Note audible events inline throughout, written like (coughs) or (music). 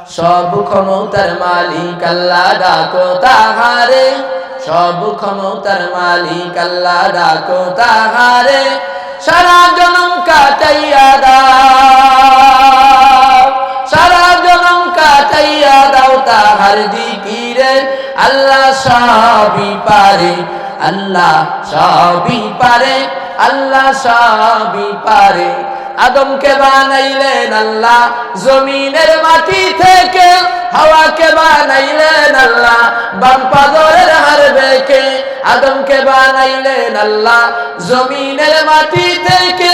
সব ক্ষমতার মালিক আল্লাহ ডাকো তাহারে। সব ক্ষমতার মালিক আল্লাহ ডাকো তাহারে। সারা জনম কাটাইয়া দাও। সারা জনম কাটাইয়া দাও তাহার দিকিরে। আল্লাহ সবই পারে, আল্লাহ সবই পারে, আল্লাহ সবই পারে। আদমকে বানাইলেন আল্লাহ। জমিনের মাটি থেকে হাওয়াকে বানাইলেন আল্লাহ। বাম পাদরের হারবেকে আদমকে বানাইলেন আল্লাহ। জমিনের মাটি থেকে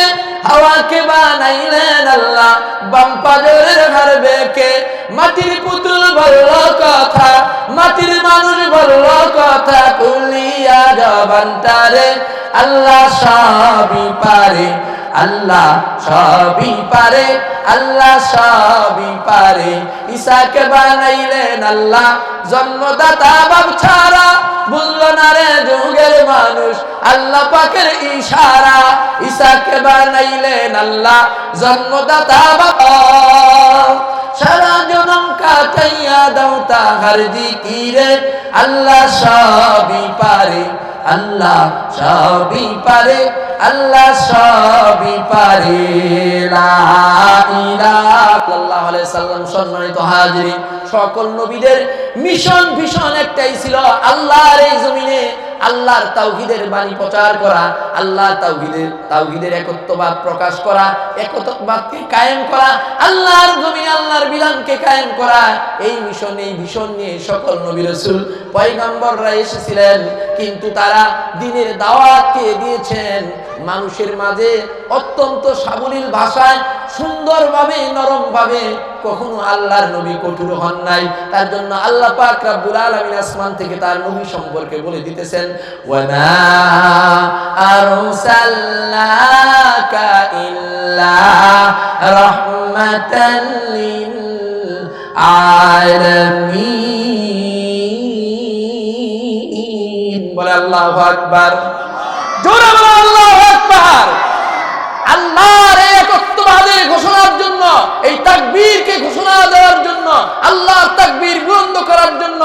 হাওয়াকে বানাইলেন আল্লাহ। বাম পাদরের হারবেকে মাটির পুতুল বলল কথা, মাটির মানুষ বলল কথা, কুলিয়া জবান্তারে আল্লাহ সবই পারে। আল্লাহ সবই পারে, আল্লাহ সবই পারে। ঈশাকে বানাইলেন আল্লাহ, জন্মদাতা বাপ ছাড়া। বুঝলো না রে যুগের মানুষ, আল্লাহ পাকের ইশারা। ঈশাকে বানাইলেন আল্লাহ, জন্মদাতা বাপ। সারা জনম কাটাইয়া দাও তাহার জিকিরে, আল্লাহ সবই পারে। আল্লাহ সবই পারে, আল্লাহ সবই পারে। সাল্লাম সম্মানিত হাজিরিন, সকল নবীদের মিশন ভীষণ একটাই ছিল আল্লাহর এই জমিনে আল্লাহর তাওহীদের বাণী প্রচার করা আল্লাহ তাওহীদের তাওহীদের একত্ববাদ প্রকাশ করা, একত্ববাদকে কায়েম করা, আল্লাহর জমিনে আল্লাহর বিধানকে কায়েম করা, এই মিশন, এই ভীষণ নিয়ে সকল নবী রাসূল পয়গম্বররা এসেছিলেন, কিন্তু তারা দিনের দাওয়াতকে দিয়েছেন? মানুষের মাঝে অত্যন্ত সাবলীল ভাষায়, সুন্দরভাবে, নরমভাবে কখনো আল্লাহর নবী কঠোর হন নাই। তার জন্য আল্লাহ পাক রাব্বুল আলামিন আসমান থেকে তার নবী সম্পর্কে বলে দিতেছেন ওয়ানা আরসালনাকা ইল্লা রাহমাতান লিল আলামিন। বলে আল্লাহু আকবার। জোরে বলে আল্লাহু আকবার। আল্লাহর একত্ববাদের ঘোষণার জন্য এই তাকবীরকে ঘোষণা দেওয়ার জন্য, আল্লাহর তাকবীর বুলন্দ করার জন্য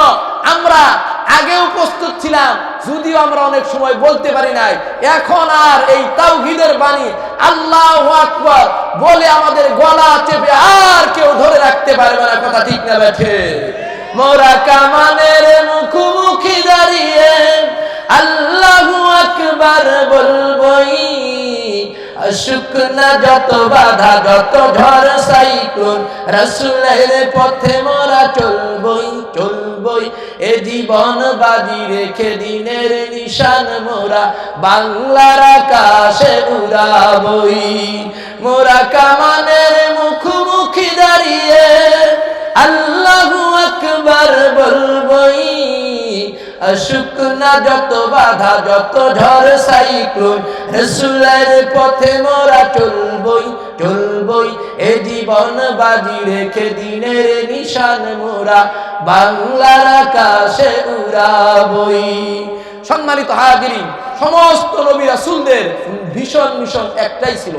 আমরা আগেও প্রস্তুত ছিলাম, যদিও আমরা অনেক সময় বলতে পারি নাই। এখন আর এই তাওহীদের বাণী আল্লাহু আকবার বলে আমাদের গলা চেপে আর কেউ ধরে রাখতে পারবে না, কথা ঠিক না বেঠে? মোরা কামানের মুখোমুখি দাঁড়িয়ে আল্লাহু আকবার বলবই অসুখ না যত বাধা, যত ঝড় সাইক্লোন, রসুলের পথে মোরা চলবই চলবই। এ জীবন বাজি রেখে দিনের নিশান মোরা, বাংলার আকাশে উড়াবই। মোরা কামানের মুখোমুখি দাঁড়িয়ে আল্লাহু আকবার বলবই। অসুখ না যত বাধা, যত ঝড় সাইক্লোন, রসুলের পথে মোরা চলবই চলবই। এ জীবন বাজি রেখে দিনের নিশান মোরা, বাংলার আকাশে উড়াবই। সম্মানিত হাজিরি সমস্ত নবী রাসূলদের ভীষণ মিশন একটাই ছিল।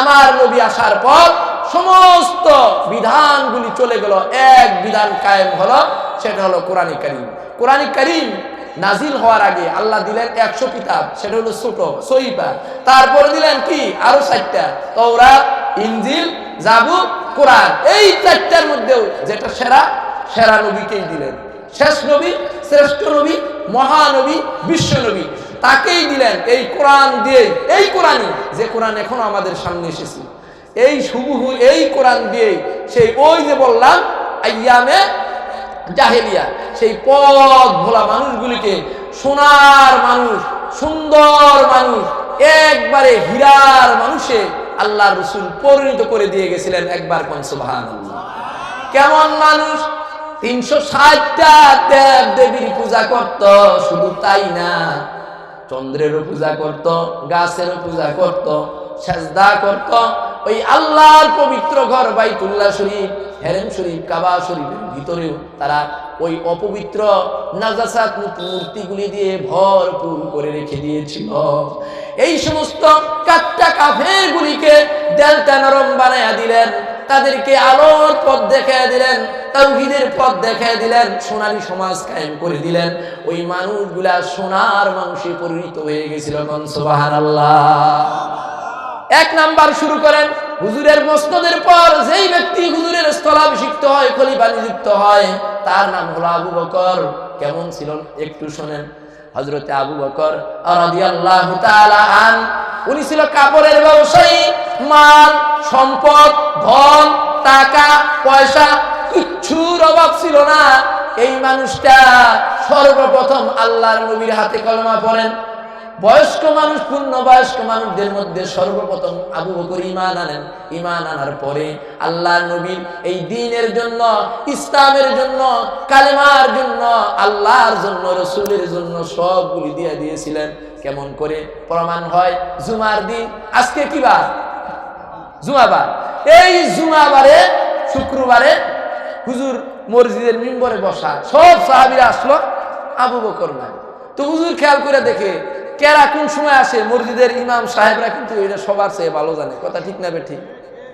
আমার নবী আসার পর সমস্ত বিধানগুলি চলে গেল, এক বিধান কায়েম হলো, সেটা হলো কোরআন কারীম। কোরআন কারীম নাজিল হওয়ার আগে আল্লাহ দিলেন একশো কিতাব, সেটা হলো ছোট সহিপা তারপরে দিলেন কি? আরও চারটা। তৌরা ইঞ্জিল জাবু কোরআন। এই চারটার মধ্যেও যেটা সেরা সেরা নবীকেই দিলেন। শেষ নবী, শ্রেষ্ঠ নবী, মহানবী, বিশ্ব নবী। তাকেই দিলেন এই কোরআন দিয়ে। এই কোরআনই যে কোরআন এখনও আমাদের সামনে এসেছে। এই সুবুহু, এই কোরআন দিয়ে সেই ওই যে বললাম, আইয়ামে জাহেলিয়া, সেই পথ ভোলা মানুষগুলিকে সোনার মানুষ, সুন্দর মানুষ, একবারে হীরার মানুষে আল্লাহ রসুল পরিণত করে দিয়ে গেছিলেন একবার কনসুবাহান কেমন মানুষ? তিনশো ষাটটা দেব দেবীর পূজা করত, শুধু তাই না, চন্দ্রেরও পূজা করত, গাছেরও পূজা করত সেজদা করত। ওই আল্লাহর পবিত্র ঘর বাইতুল্লাহ শরীফ হেরেম শরীফ, কাবা শরীফের ভিতরেও তারা ওই অপবিত্র, নাজাসাত মূর্তিগুলি দিয়ে ভরপুর করে রেখে দিয়েছিল। এই সমস্ত কাট্টা কাফের গুলিকে দেলটা নরম বানায়া দিলেন, তাদেরকে আলোর পথ দেখায় দিলেন, তাওহীদের পথ দেখায় দিলেন, সোনালী সমাজ কায়েম করে দিলেন। ওই মানুষগুলা সোনার মানুষে পরিণত হয়ে গেছিল সুবহানাল্লাহ। এক নাম্বার শুরু করেন, হুজুরের মসনদের পর যেই ব্যক্তি হুজুরের স্থলাভিষিক্ত হয়, খলিফা নিযুক্ত হয়, তার নাম হলো আবু বকর। কেমন ছিল? একটু শোনেন। হজরতে আবু বকর আন, উনি ছিল কাপড়ের ব্যবসায়ী, মাল, সম্পদ, ধন, টাকা, পয়সা, কিচ্ছুর অভাব ছিল না। এই মানুষটা সর্বপ্রথম আল্লাহর নবীর হাতে কলমা পড়েন। বয়স্ক মানুষ পূর্ণ বয়স্ক মানুষদের মধ্যে সর্বপ্রথম আবু বকর ইমান আনেন। ইমান আনার পরে আল্লাহ নবীর এই দিনের জন্য, ইসলামের জন্য, কালেমার জন্য, আল্লাহর জন্য, রসুলের জন্য সবগুলি দিয়ে দিয়েছিলেন। কেমন করে? প্রমাণ হয় জুমার দিন। আজকে কি বার? জুমাবার। এই জুমাবারে, শুক্রবারে হুজুর মসজিদের মিম্বরে বসা। সব সাহাবিরা আসলো আবু বকর নাই তো হুজুর খেয়াল করে দেখে কেরা কোন সময় আসে? মসজিদের ইমাম সাহেবরা কিন্তু এটা সবার চেয়ে ভালো জানে। কথা ঠিক না ঠিক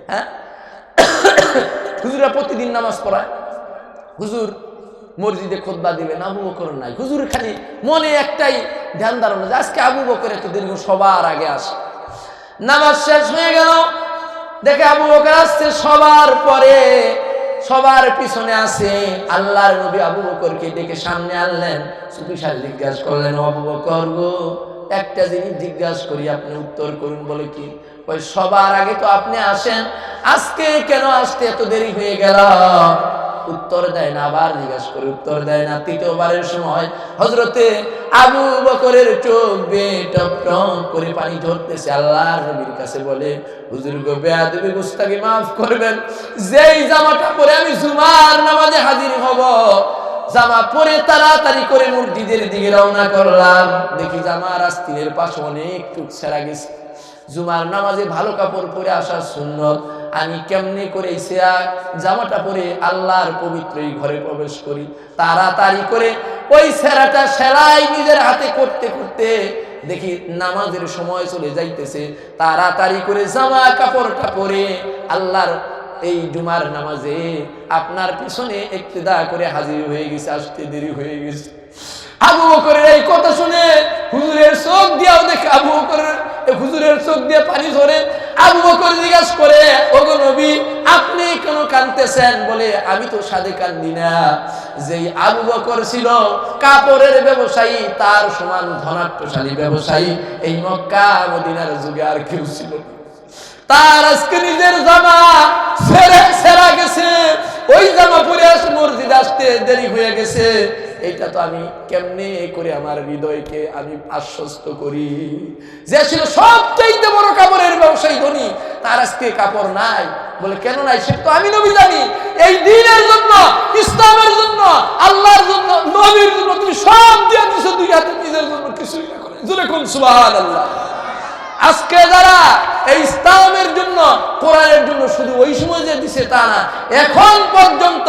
হ্যাঁ? হুজুরা প্রতিদিন নামাজ পড়ায়। হুজুর মসজিদে খোদবা দিবেন আবু বকর নাই। হুজুর খালি মনে একটাই ধ্যান ধারণা যে আজকে আবু বকর এত দীর্ঘ সবার আগে আসে। নামাজ শেষ হয়ে গেল। দেখে আবু বকর আসছে, সবার পরে সবার পিছনে আছে আল্লাহর নবী আবু বকরকে ডেকে সামনে আনলেন। সুফিসার জিজ্ঞাসা করলেন, "ও আবু বকর গো একটা জিনিস জিজ্ঞাসা করি, আপনি উত্তর করুন বলে কি? ওই সবার আগে তো আপনি আসেন। আজকে কেন আসতে এত দেরি হয়ে গেল? উত্তর দেয় না, আবার জিজ্ঞাসা করে উত্তর দেয় না। তৃতীয়বারের সময় হজরতে আবু বকরের চোখ বেয়ে টপ টপ করে পানি ঝরতেছে। আল্লাহ নবীর কাছে বলে, হুজুর গো, বেয়াদবি গুস্তাকে মাফ করবেন। যেই জামাটা পরে আমি জুমার নামাজে হাজির হব জামা পরে তাড়াতাড়ি করে মসজিদের দিকে রওনা করলাম। দেখি জামার আস্তিনের পাশে অনেক টুক ছেড়া গেছে। জুমার নামাজে ভালো কাপড় পরে আসার সুন্নত। আমি কেমনে করে এই সেয়া জামাটা পরে আল্লাহর পবিত্র এই ঘরে প্রবেশ করি। তাড়াতাড়ি করে ওই সেরাটা সেলাই নিজের হাতে করতে করতে দেখি নামাজের সময় চলে যাইতেছে। তাড়াতাড়ি করে জামা কাপড়টা পরে আল্লাহর এই জুমার নামাজে আপনার পিছনে একতেদা করে হাজির হয়ে গেছে, আসতে দেরি হয়ে গেছে। আবু বকরের এই কথা শুনে হুজুরের চোখ দিয়াও দেখে, আবু বকরের হুজুরের চোখ দিয়ে পানি ধরে আবু বকর জিজ্ঞাসা করে, ওগো নবী, আপনি কেন কানতেছেন বলে, আমি তো সাদে কান্দি না। যেই আবু বকর ছিল কাপড়ের ব্যবসায়ী, তার সমান ধনাট্যশালী ব্যবসায়ী। এই মক্কা, মদিনার যুগে আর কেউ ছিল না। তার আজকে নিজের জামা সেরে সেরা গেছে। ওই জামা পরে আসে, মসজিদ আসতে দেরি হয়ে গেছে। এটা তো আমি কেমনে করে আমার হৃদয়কে আমি আশ্বস্ত করি? যে ছিল সবচাইতে বড় কাপড়ের ব্যবসায়ী ধনী, তার আজকে কাপড় নাই। বলে, কেন নাই? সে তো আমি নবী জানি। এই দিনের জন্য, ইসলামের জন্য, আল্লাহর জন্য, নবীর জন্য তুমি সব দিয়ে দিছো, দুই হাতে নিজের জন্য কিছুই না করে। কোন সুবহানাল্লাহ। আজকে যারা এই ইসলামের জন্য, কোরআনের জন্য শুধু ওই সময় যে দিছে তা না, এখন পর্যন্ত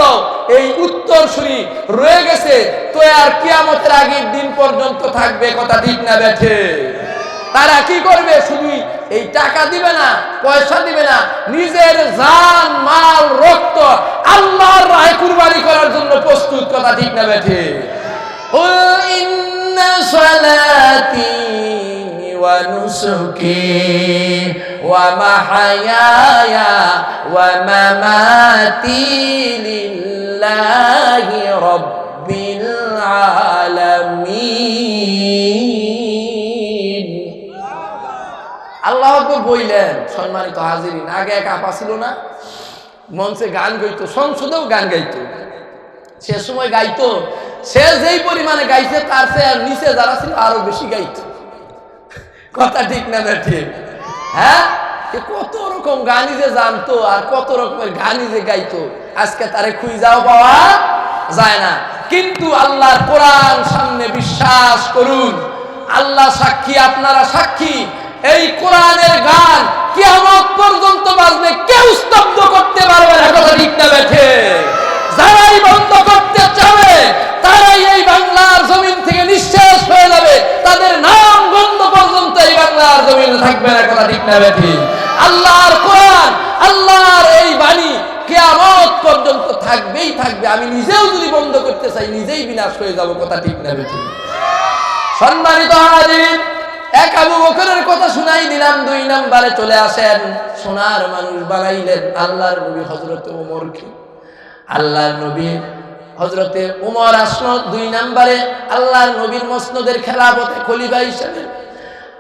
এই উত্তর শুনি রয়ে গেছে, তো আর কিয়ামতের আগের দিন পর্যন্ত থাকবে কথা ঠিক না বেঠে। তারা কি করবে? শুধু এই টাকা দিবে না, পয়সা দিবে না, নিজের জান, মাল, রক্ত আল্লাহর রায় কুরবানি করার জন্য প্রস্তুত কথা ঠিক না বেঠে। ও ইন্না সালাতি ونسكي ومحياي ومماتي لله رب العالمين আল্লাহ আকবর বইলেন সম্মানিত হাজিরিন আগে এক আপা ছিল না মঞ্চে গান গাইতো সংসদেও গান গাইতো সে সময় গাইতো সে যেই পরিমাণে গাইছে তার সে আর নিচে যারা ছিল আরো বেশি গাইতো কথা ঠিক না না ঠিক? হ্যাঁ? কত রকম গানই যে জানতো আর কত রকমের গানই যে গাইতো, আজকে তারে খুঁজাও পাওয়া যায় না। কিন্তু আল্লাহর কোরআন সামনে বিশ্বাস করুন, আল্লাহ সাক্ষী, আপনারা সাক্ষী, এই কোরআনের গান কিয়ামত পর্যন্ত বাজবে, কেউ স্তব্ধ করতে পারবে না, কথা ঠিক না বেঠে যারাই বন্ধ করতে চাবে তারাই এই বাংলার জমিন থেকে নিঃশেষ হয়ে যাবে তাদের নাম বন্ধ পর্যন্ত এই বাংলার জমিনে থাকবে না কথা ঠিক না আল্লাহর কোরআন, আল্লাহর এই বাণী কেয়ামত পর্যন্ত থাকবেই থাকবে। আমি নিজেও যদি বন্ধ করতে চাই, নিজেই বিনাশ হয়ে যাব কথা ঠিক না সম্মানিত হাজির, এক আবু বকরের কথা শুনাই দিলাম দুই নাম্বারে চলে আসেন। সোনার মানুষ বানাইলেন আল্লাহর নবী হজরত ওমরকে। আল্লাহর নবী হজরতে উমর আসলো, দুই নাম্বারে আল্লাহর নবীর মসনদের খলিফা হিসাবে।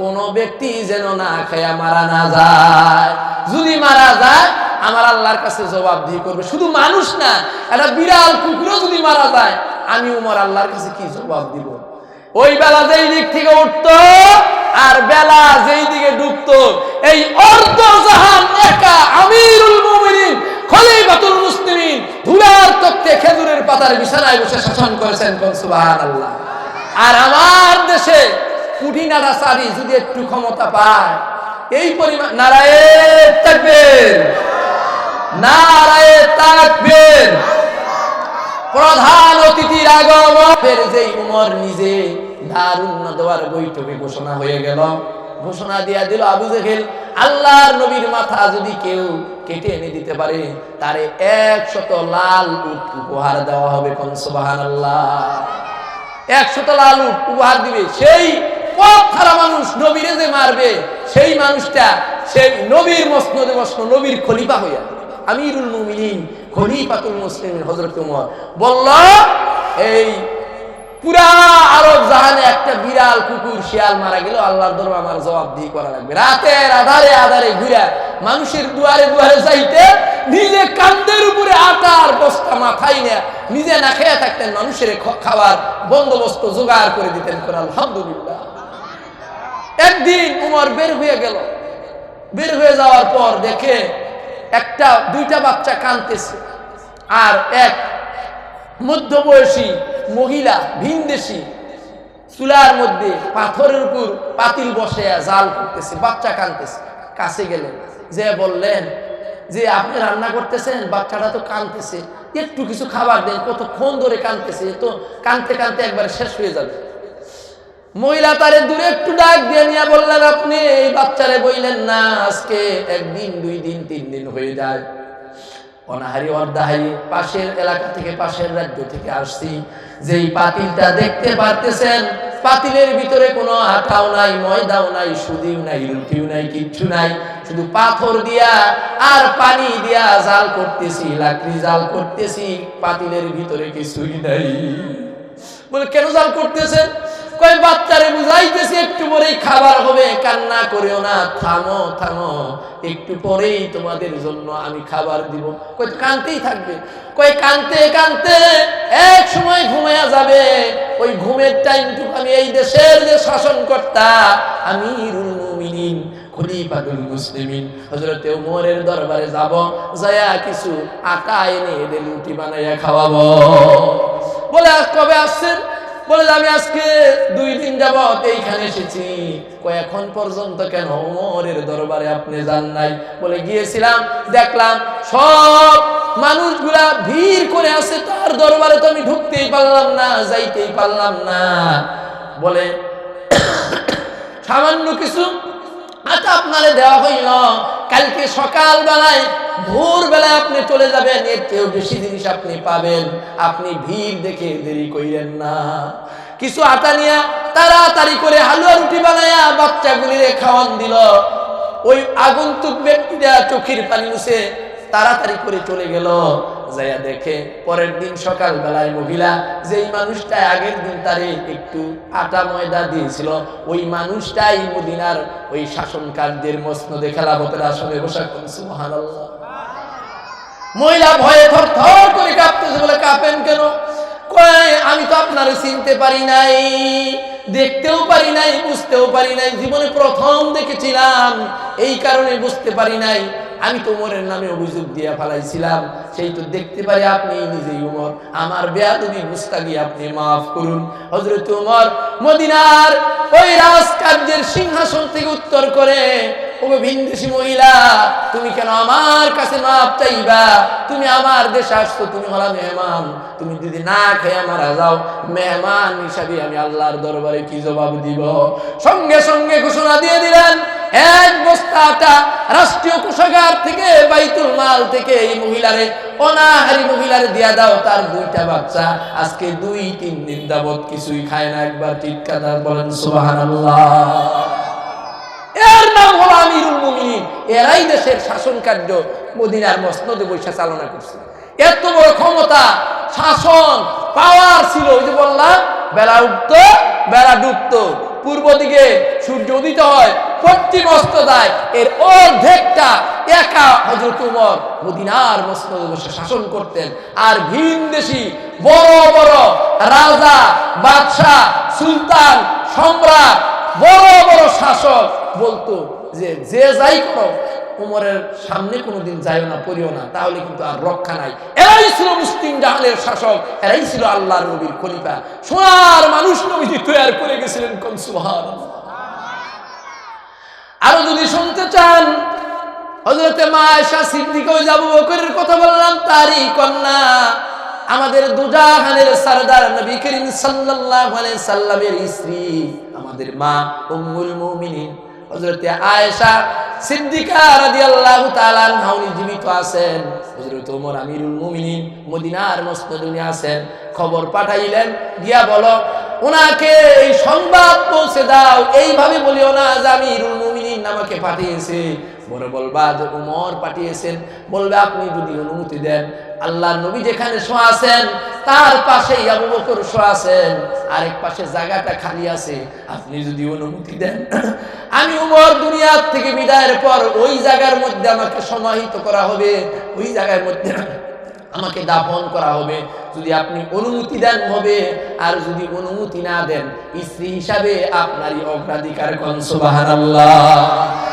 কোনো ব্যক্তি যেন না খায়া মারা না যায়। যদি মারা যায়, আমার আল্লাহর কাছে জবাবদিহি করবে। শুধু মানুষ না, একটা বিড়াল, কুকুরও যদি মারা যায়, আমি উমর আল্লাহর কাছে কি জবাব দিব? ওই বেলা যেই দিক থেকে উঠতো, আর বেলা যেই দিকে ডুবতো, এই অর্ধ জাহান একা আমিরুল মুমিনিন, খলিফাতুল মুসলিমিন, ধুলার তক্তে খেজুরের পাতার বিছানায় বসে শাসন করেছেন সুবহানাল্লাহ। আর আমার দেশে কুটি নাড়া সারি যদি একটু ক্ষমতা পায়, এই পরিমাণ নারায়ে তাকবীর নারায়ে তাকবীর প্রধান অতিথির আগমনের যেই উমর নিজে দারুণ দেওয়ার বৈঠকে ঘোষণা হয়ে গেল। ঘোষণা দিয়া দিল আবু জেহেল, আল্লাহর নবীর মাথা যদি কেউ কেটে এনে দিতে পারে, তারে একশত লাল উট উপহার দেওয়া হবে কোন, সুবহানাল্লাহ। একশত লাল উট উপহার দিবে, সেই একটা বিড়াল, কুকুর, শিয়াল মারা গেল, আল্লাহর আমার জবাব দিয়ে করা লাগবে। রাতের আধারে আধারে ঘুরে মানুষের দুয়ারে দুয়ারে যাইতে নিজে কান্দের উপরে আটার বস্তা মাথায় নেয়া নিজে না খেয়ে থাকতেন, মানুষের খাবার বন্দোবস্ত জোগাড় করে দিতেন। করে আলহামদুলিল্লাহ। একদিন উমর বের হয়ে গেল। বের হয়ে যাওয়ার পর দেখে একটা, দুইটা বাচ্চা কানতেছে আর এক মধ্যবয়সী মহিলা, ভিনদেশি, চুলার মধ্যে পাথরের উপর পাতিল বসে জাল করতেছে, বাচ্চা কানতেছে কাছে গেলেন, যে বললেন, যে আপনি রান্না করতেছেন? বাচ্চাটা তো কানতেছে একটু কিছু খাবার দেন, কতক্ষণ ধরে কানতেছে তো কানতে কানতে একবার শেষ হয়ে যাবে। মহিলা তারে দূরে একটু ডাক দিয়ে নিয়ে বললেন, আপনি এই বাচ্চারে বইলেন না, আজকে একদিন, দুই দিন, তিন দিন হয়ে যায়। অনাহারি অর্ধাহারি পাশের এলাকা থেকে, পাশের রাজ্য থেকে আসছি। যেই পাতিলটা দেখতে পারতেছেন, পাতিলের ভিতরে কোনো আটাও নাই, ময়দাও নাই, সুদিও নাই রুটিও নাই, কিচ্ছু নাই। শুধু পাথর দিয়া আর পানি দিয়া জাল করতেছি, লাকড়ি জাল করতেছি, পাতিলের ভিতরে কিছুই নাই। বলে, কেন জাল করতেছেন? একটু পরেই খাবার হবে, কান্না করিও না, থামো থামো। একটু পরেই তোমাদের জন্য আমি খাবার দিব। কই, কানতেই থাকবে। কই, কানতে কানতে এক সময় ঘুমায়া যাবে। ওই ঘুমের টাইমটুকু আমি এই দেশের যে শাসন কর্তা আমি মুমিনিন কবে আসছেন? বলে আমি আজকে দুই দিন যাবত এইখানে এসেছি। এখন পর্যন্ত কেন ওমরের দরবারে আপনি যান নাই? বলে গিয়েছিলাম, দেখলাম সব মানুষগুলা ভিড় করে আছে, তার দরবারে তো আমি ঢুকতেই পারলাম না, যাইতেই পারলাম না। বলে, (coughs) সামান্য কিছু আচ্ছা আপনারে দেওয়া হইল। কালকে সকাল বেলায় ভোর বেলায় আপনি চলে যাবেন, এর চেয়েও বেশি জিনিস আপনি পাবেন। আপনি ভিড় দেখে দেরি করিলেন না। কিছু আটা নিয়ে তাড়াতাড়ি করে হালুয়া রুটি বানাইয়া বাচ্চাগুলিরে খাওয়ান দিল। ওই আগন্তুক ব্যক্তিরা চোখের পানি মুছে তাড়াতাড়ি করে চলে গেল। যাইয়া দেখে পরের দিন সকাল বেলায় মহিলা, যেই মানুষটা আগের দিন তারে একটু আটা ময়দা দিয়েছিল, ওই মানুষটাই মদিনার ওই শাসন কার্যের মসনদে খেলাফতের আসনে বসা করছে মহানাল্লাহ মহিলা ভয়ে থর থর করে কাঁপতেছে, বলে, কাঁপেন কেন? আমি তো আপনারে চিনতে পারি নাই, দেখতেও পারি নাই, বুঝতেও পারি নাই, জীবনে প্রথম দেখেছিলাম, এই কারণে বুঝতে পারি নাই আমি তোমরের নামে অভিযোগ দিয়ে ফেলাইছিলাম। সেই তো দেখতে পারি আপনি নিজেই উমর। আমার বেয়াদবি গুস্তাগি আপনি মাফ করুন। হজরত উমর মদিনার ওই রাজ রাজকার্যের সিংহাসন থেকে উত্তর করে ওগো বস্তা আটা রাষ্ট্রীয় কোষাগার থেকে বাইতুল মাল থেকে এই মহিলারে, অনাহারি মহিলারে দিয়া দাও, তার দুইটা বাচ্চা। আজকে দুই, তিন দিন যাবত কিছুই খায় না, একবার চিৎকার বলেন, সুবহানাল্লাহ। এর নাম হলো আমিরুল মুমিনিন। এরাই দেশের শাসন কার্য মদিনার মসনদে বৈশা চালনা করছে। এত বড় ক্ষমতা, শাসন পাওয়ার ছিল, ওই যে বললাম, বেলা উঠত, বেলা ডুবত। পূর্ব দিকে সূর্য উদিত হয়, পশ্চিম অস্ত যায়, এর অর্ধেকটা একা হজরত উমর মদিনার মসনদে বসে শাসন করতেন। আর ভিন দেশি বড় বড় রাজা, বাদশাহ, সুলতান, সম্রাট, বড় বড় শাসক বলতো যে যে যাই করো উমরের সামনে কোনোদিন যাইও না, পড়িও না, তাহলে কিন্তু আর রক্ষা নাই। এরাই ছিল মুসলিম জাহানের শাসক, এরাই ছিল আল্লাহর নবীর খলিফা। সোনার মানুষ নবীজি তৈরি করে গেছিলেন কোন সুবহান আরও যদি শুনতে চান হজরতে মা আয়েশা সিদ্দিক ওই আবু বকরের কথা বললাম, তারই কন্যা আমাদের দুজাহানের সরদার নবী করিম সাল্লাল্লাহু আলাইহি সাল্লামের স্ত্রী, আমাদের মা উম্মুল মুমিনিন। হযরতে আয়েশা সিদ্দিকা রাদিয়াল্লাহু তাআলা আনহা, উনি জীবিত আছেন। হযরত ওমর আমিরুল মুমিনিন মদিনার মসনদে উনি আছেন। খবর পাঠাইলেন, গিয়া বলো ওনাকে এই সংবাদ পৌঁছে দাও, এইভাবে বলিও না যে আমিরুল মুমিনিন আমাকে পাঠিয়েছে। বড় বলবা যে উমর পাঠিয়েছেন। বলবে, আপনি যদি অনুমতি দেন আল্লাহ নবী যেখানে শোয়া আছেন, তার পাশে আবু বকর শোয়া আছেন। আরেক পাশে জায়গাটা খালি আছে। আপনি যদি অনুমতি দেন, (clears throat) আমি উমর দুনিয়ার থেকে বিদায়ের পর ওই জায়গার মধ্যে আমাকে সমাহিত করা হবে। ওই জায়গার মধ্যে (clears throat) আমাকে দাফন করা হবে। যদি আপনি অনুমতি দেন, হবে। আর যদি অনুমতি না দেন, স্ত্রী হিসাবে আপনারই অগ্রাধিকার কন, সুবহানাল্লাহ।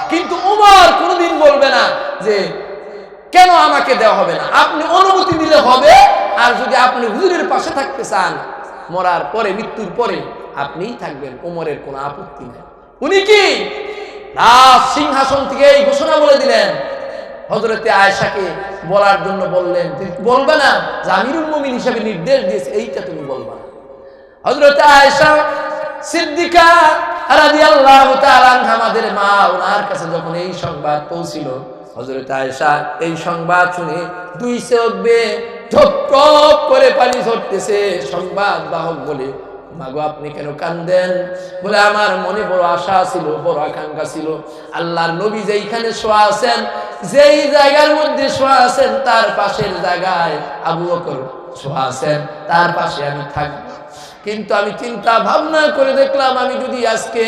কিন্তু উমর কোনোদিন বলবে না যে কেন আমাকে দেওয়া হবে না? আপনি অনুমতি দিলে হবে, আর যদি আপনি হুজুরের পাশে থাকতে চান, মরার পরে, মৃত্যুর পরে, আপনিই থাকবেন, উমরের কোনো আপত্তি নেই। উনি কি? রাজ সিংহাসন থেকে এই ঘোষণা বলে দিলেন। হজরতে আয়েশাকে বলার জন্য বললেন বলবে না? যে আমিরুল মুমিন হিসাবে নির্দেশ দিয়েছে, এইটা তুমি বলবে না। হজরতে আয়েশা সিদ্দিকা আমাদের মা, ওনার কাছে যখন এই সংবাদ পৌঁছিল হজরত আয়েশা এই সংবাদ শুনে দুই চোখ বেয়ে ঠপ করে পানি ঝরতেছে। সংবাদ বাহক বলে, মাগো, আপনি কেন কান্দেন? বলে, আমার মনে বড় আশা ছিল, বড় আকাঙ্ক্ষা ছিল। আল্লাহর নবী যেইখানে শোয়া আছেন, যেই জায়গার মধ্যে শোয়া আছেন, তার পাশের জায়গায় আবু বকর শোয়া আছেন। তার পাশে আমি থাকব। কিন্তু আমি চিন্তা ভাবনা করে দেখলাম, আমি যদি আজকে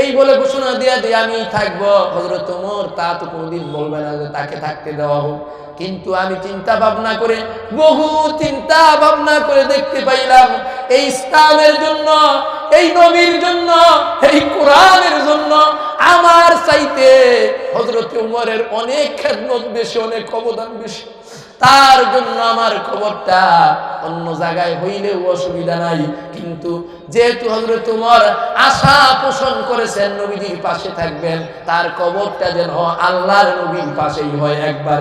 এই বলে ঘোষণা দিয়ে আমি থাকব। হজরত ওমর তা তো কোনোদিন বলবে না যে তাকে থাকতে দেওয়া হোক। কিন্তু আমি চিন্তা ভাবনা করে, বহু চিন্তা ভাবনা করে দেখতে পাইলাম, এই ইসলামের জন্য, এই নবীর জন্য, এই কোরআনের জন্য আমার চাইতে হজরত উমরের অনেক খেদমত বেশি, অনেক অবদান বেশি। তার জন্য আমার খবরটা অন্য জায়গায় হইলেও অসুবিধা নাই। কিন্তু যেহেতু হজরত উমর আশা পোষণ করেছেন, নবীজির পাশে থাকবেন, তার কবরটা যেন আল্লাহর নবীর পাশেই হয়। একবার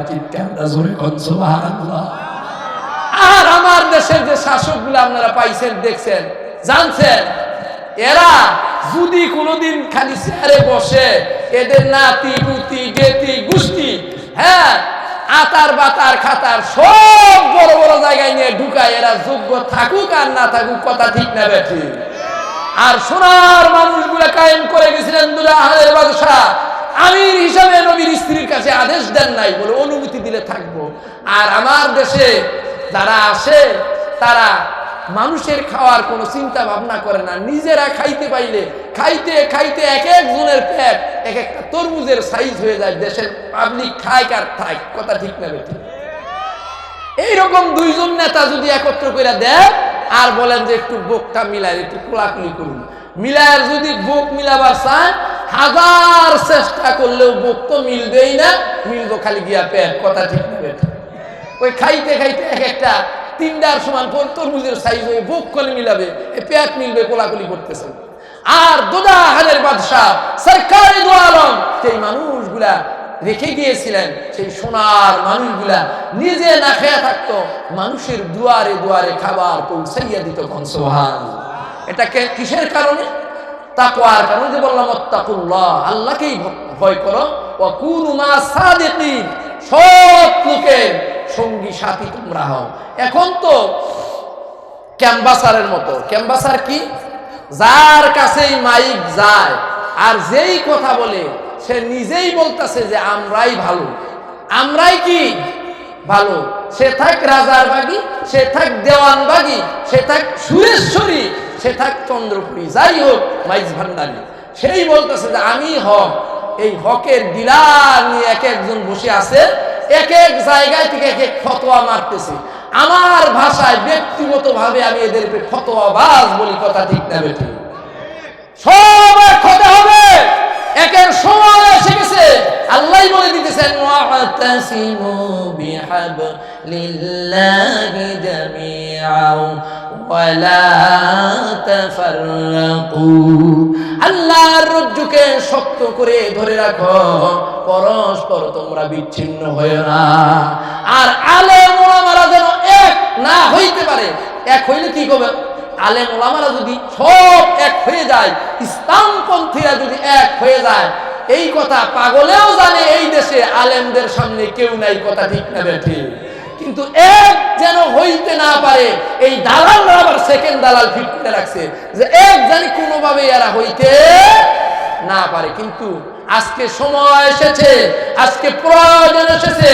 আর আমার দেশের যে শাসকগুলো আপনারা পাইছেন, দেখছেন, জানছেন, এরা যদি কোনোদিন খালি চেয়ারে বসে, এদের নাতি, পুতি গেতি গুষ্টি হ্যাঁ আতার বাতার খাতার সব বড় বড় জায়গায় নিয়ে ঢুকায় এরা যোগ্য থাকুক আর না থাকুক, কথা ঠিক না বেঠি। আর সোনার মানুষগুলো কায়েম করে গেছিলেন দুজাহানের বাদশাহ। আমির হিসাবে নবীর স্ত্রীর কাছে আদেশ দেন নাই বলে অনুমতি দিলে থাকব। আর আমার দেশে যারা আসে, তারা মানুষের খাওয়ার কোনো চিন্তা ভাবনা করে না। নিজেরা খাইতে পাইলে খাইতে খাইতে এক একজনের পেট এক একটা তরমুজের সাইজ হয়ে যায়। দেশের পাবলিক খায় কার থাক কথা ঠিক না বেঠি। এইরকম দুইজন নেতা যদি একত্র করে দেয়, আর বলেন যে একটু বুকটা মিলাই একটু কোলাকুলি করুন। মিলায় যদি বুক মিলাবার চান হাজার চেষ্টা করলেও বুক তো মিলবেই না, মিলবো খালি গিয়া পেট, কথা ঠিক না পেট ওই খাইতে খাইতে এক একটা তিনটার সমান পর তরমুজের সাইজ হয়ে বুক করে মিলাবে পেট মিলবে, কোলাকুলি করতেছে। আর দুদাহানের বাদশাহ, সরকারি দু আলম সেই মানুষগুলা রেখে গিয়েছিলেন, সেই সোনার মানুষগুলা নিজে না খেয়ে থাকতো, মানুষের দুয়ারে দুয়ারে খাবার পৌঁছাইয়া দিত কনসোহান এটা কিসের কারণে? তাকওয়ার কারণে যে বললাম অত্তাকুল্লাহ আল্লাহকেই ভয় করো ও কুনুমা সাদিকিন সৎ লোকের সঙ্গী সাথী তোমরা হও। এখন তো ক্যাম্বাসারের মতো। ক্যাম্বাসার কি? যার কাছেই মাইক যায়, আর যেই কথা বলে, সে নিজেই বলতেছে যে আমরাই ভালো। আমরাই কি ভালো? সে থাক রাজার বাগি, সে থাক দেওয়ান বাগি, সে থাক সুরেশ্বরী, সে থাক চন্দ্রপুরী, যাই হোক মাইজ ভান্ডারী। সেই বলতেছে যে আমি হক এই হকের ডিলার নিয়ে এক একজন বসে আছে, এক এক জায়গায় থেকে এক এক ফতোয়া মারতেছে। আমার ভাষায় ব্যক্তিগতভাবে আমি এদেরকে ফতোয়াবাজ বলি, কথা ঠিক না বেঠিক সব এক হতে হবে। একের সময় এসে গেছে। আল্লাহ বলে দিতেছেন, ওয়াতাসিমু বিহাবলিল্লাহি তাফাররাকু আল্লাহর রজ্জুকে শক্ত করে ধরে রাখো। পরস্পর তোমরা বিচ্ছিন্ন হয়ে না। আর আলেম ওলামারা যেন এক না হইতে পারে, এক হইলে কি করবে? আলেম ওলামারা যদি সব এক হয়ে যায়, ইসলামপন্থীরা যদি এক হয়ে যায়, এই কথা পাগলেও জানে এই দেশে আলেমদের সামনে কেউ নাই, কথা ঠিক না বেঠে কিন্তু এক যেন হইতে না পারে এই দালালরা আবার সেকেন্ড দালাল ফিট করে রাখছে যে এক জানি কোনোভাবে এরা হইতে না পারে। কিন্তু আজকে সময় এসেছে আজকে প্রয়োজন এসেছে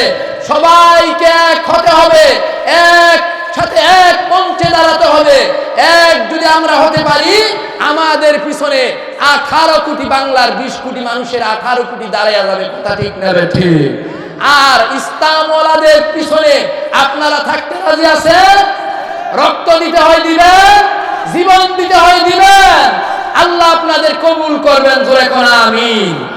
সবাইকে এক হতে হবে এক সাথে এক মঞ্চে দাঁড়াতে হবে। এক যদি আমরা হতে পারি আমাদের পিছনে আঠারো কোটি বাংলার বিশ কোটি মানুষের আঠারো কোটি দাঁড়াইয়া যাবে কথা ঠিক না রে ঠিক। আর ইসলামওয়ালাদের পিছনে আপনারা থাকতে রাজি আছেন? রক্ত দিতে হয় দিবেন, জীবন দিতে হয় দিবেন। আল্লাহ আপনাদের কবুল করবেন, জোরে কোন আমিন।